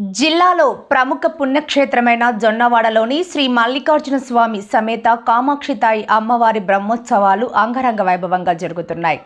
జిల్లాలో ప్రముఖ పుణ్యక్షేత్రమైన జొన్నవాడలోని శ్రీ మల్లికార్జున స్వామి సమేత కామాక్షితాయి అమ్మవారి బ్రహ్మోత్సవాలు అంగరంగ వైభవంగా జరుగుతున్నాయి.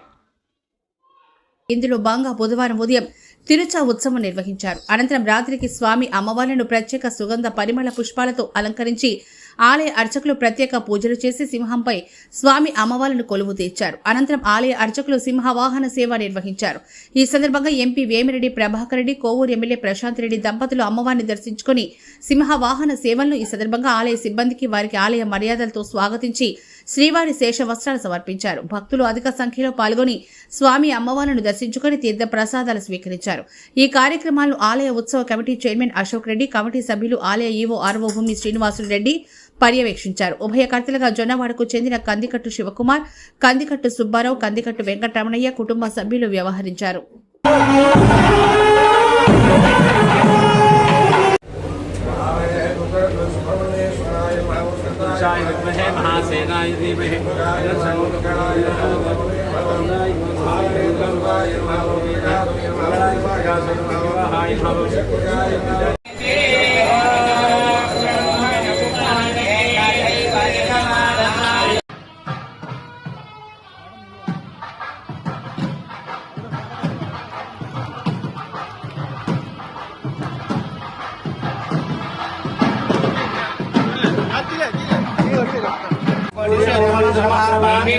ఇందులో భాగంగా బుధవారం ఉదయం తిరుచా ఉత్సవం నిర్వహించారు. అనంతరం రాత్రికి స్వామి అమ్మవార్లను ప్రత్యేక సుగంధ పరిమళ పుష్పాలతో అలంకరించి ఆలయ అర్చకులు ప్రత్యేక పూజలు చేసి సింహంపై స్వామి అమ్మవారిని కొలువు తీర్చారు. అనంతరం ఆలయ అర్చకులు సింహ వాహన సేవ నిర్వహించారు. ఈ సందర్భంగా M P Vemireddy Prabhakar Reddy Kovur M L A Prashanth Reddy దంపతులు అమ్మవారిని దర్శించుకుని సింహ వాహన సేవలను ఈ సందర్భంగా ఆలయ సిబ్బందికి వారికి ఆలయ మర్యాదలతో స్వాగతించి శ్రీవారి శేష వస్త్రాలు సమర్పించారు. భక్తులు అధిక సంఖ్యలో పాల్గొని స్వామి అమ్మవార్లను దర్శించుకుని తీర్థ ప్రసాదాలు స్వీకరించారు. ఈ కార్యక్రమాలను ఆలయ ఉత్సవ committee chairman Ashok Reddy committee సభ్యులు ఆలయ ఈవో ఆర్వో భూమి శ్రీనివాసులు రెడ్డి పర్యవేక్షించారు. ఉభయకర్తలుగా జొన్నవాడకు చెందిన కందికట్టు శివకుమార్ కందికట్టు సుబ్బారావు కందికట్టు వెంకటరమణయ్య కుటుంబ సభ్యులు వ్యవహరించారు. गणाय देवे गणाय भवाय भवाय भवाय महासेनाय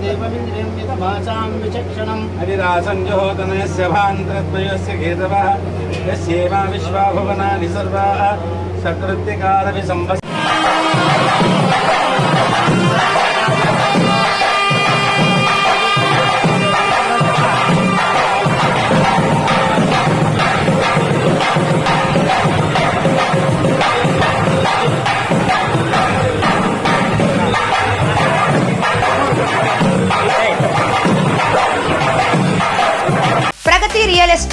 धीमहि हरिरासञ्जहोतनयस्य भान्तरद्वयस्य केतवः यस्येवा विश्वा भुवनानि सर्वाः सकृत्यकालविसंवस्